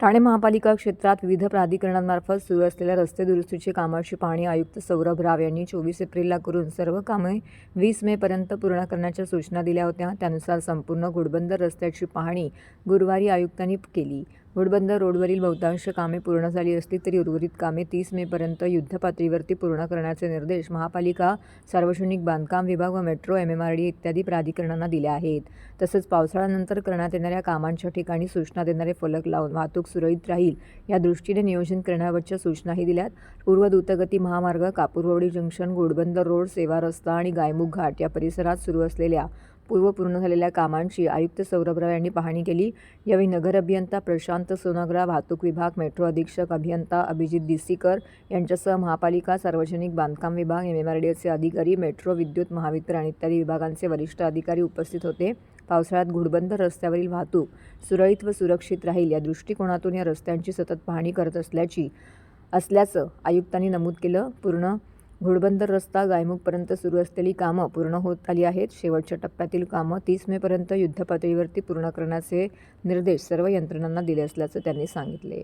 ठाणे महापालिका क्षेत्रात विविध प्राधिकरणांमार्फत सुरू असलेल्या रस्ते दुरुस्तीची कामाची पाहणी आयुक्त सौरभ राव यांनी चोवीस एप्रिलला करून सर्व कामे वीस मेपर्यंत पूर्ण करण्याच्या सूचना दिल्या होत्या. त्यानुसार संपूर्ण घोडबंदर रस्त्याची पाहणी गुरुवारी आयुक्तांनी केली. घोडबंदर रोडवरील बहुतांश कामे पूर्ण झाली असली तरी उर्वरित कामे तीस मेपर्यंत युद्धपातळीवरती पूर्ण करण्याचे निर्देश महापालिका सार्वजनिक बांधकाम विभाग व metro M M R D इत्यादी प्राधिकरणांना दिले आहेत. तसंच पावसाळ्यानंतर करण्यात येणाऱ्या कामांच्या ठिकाणी सूचना देणारे फलक लावून वाहतूक सुरळीत राहील या दृष्टीने नियोजन करण्याबाबतच्या सूचनाही दिल्यात. पूर्व द्रुतगती महामार्ग कापूरवडी जंक्शन घोडबंदर रोड सेवा रस्ता आणि गायमुख घाट या परिसरात सुरू असलेल्या पूर्व पूर्ण झालेल्या कामांची आयुक्त सौरभराव यांनी पाहणी केली. यावेळी नगर अभियंता प्रशांत सोनग्रा वाहतूक विभाग मेट्रो अधीक्षक अभियंता अभिजित दिसीकर यांच्यासह महापालिका सार्वजनिक बांधकाम विभाग एम एम आर डी एचे अधिकारी मेट्रो विद्युत महावितरण इत्यादी विभागांचे वरिष्ठ अधिकारी उपस्थित होते. पावसाळ्यात घोडबंदर रस्त्यावरील वाहतूक सुरळीत व सुरक्षित राहील या दृष्टिकोनातून या रस्त्यांची सतत पाहणी करत असल्याची असल्याचं आयुक्तांनी नमूद केलं. पूर्ण घोडबंदर रस्ता गायमुखपर्यंत सुरू असलेली कामं पूर्ण होत आली आहेत. शेवटच्या टप्प्यातील कामं तीस मेपर्यंत युद्धपातळीवरती पूर्ण करण्याचे निर्देश सर्व यंत्रणांना दिले असल्याचं त्यांनी सांगितले.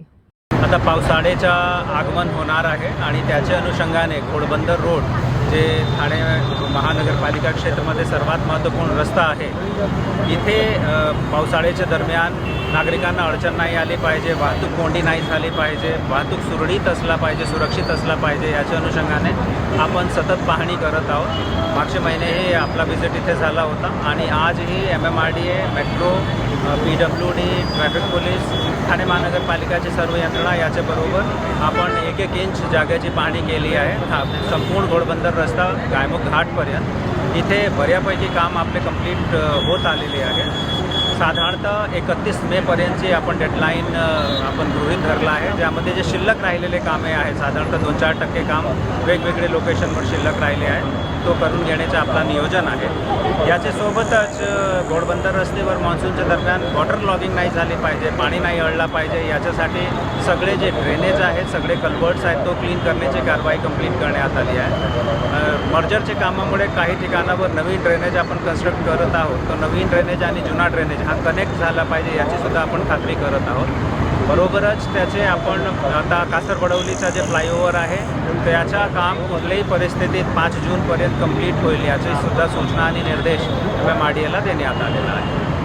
आता पावसाळ्याचं आगमन होणार आहे आणि त्याच्या अनुषंगाने घोडबंदर रोड जे ठाणे महानगरपालिका क्षेत्रामध्ये सर्वात महत्त्वपूर्ण रस्ता आहे इथे पावसाळ्याच्या दरम्यान नागरिकांना अडचण नाही आली पाहिजे वाहतूक कोंडी नाही झाली पाहिजे वाहतूक सुरळीत असला पाहिजे सुरक्षित असला पाहिजे याच्या अनुषंगाने आपण सतत पाहणी करत आहोत. मागच्या महिनेही आपला व्हिजिट इथे झाला होता आणि आजही M M R D A metro P W D traffic police Thane महानगरपालिकाची सर्व यंत्रणा याच्याबरोबर आपण एक एक इंच जागेची पाहणी केली आहे. हा संपूर्ण घोडबंदर रस्ता गायमुख घाटपर्यंत इथे बऱ्यापैकी काम आपले कंप्लीट होत आलेले आहे. साधारणतः एकतीस मेपर्यंतची आपण डेडलाईन आपण गृहीत धरला आहे. ज्यामध्ये जे शिल्लक राहिलेले कामे आहेत साधारणतः दोन चार टक्के काम वेगवेगळे लोकेशनवर शिल्लक राहिले आहे तो करून घेण्याचं आपला नियोजन आहे. याच्यासोबतच घोडबंदर रस्तेवर मान्सूनच्या दरम्यान वॉटर लॉगिंग नाही झाली पाहिजे पाणी नाही अडला पाहिजे याच्यासाठी सगळे जे ड्रेनेज आहेत सगळे कल्वर्ट्स आहेत तो क्लीन करण्याची कारवाई कंप्लीट करण्यात आली आहे. मर्जरच्या कामामुळे काही ठिकाणावर नवीन ड्रेनेज आपण कन्स्ट्रक्ट करत आहोत. तो नवीन ड्रेनेज आणि जुना ड्रेनेज हा कनेक्ट झाला पाहिजे याचीसुद्धा आपण खात्री करत आहोत. बरोबरच त्याचे आपण आता कासरबडवलीचा जे फ्लायओव्हर आहे त्याचा काम कुठल्याही परिस्थितीत पाच जूनपर्यंत कंप्लीट होईल याची सुद्धा सूचना आणि निर्देश एम एम आर डी एला देण्यात आलेला आहे.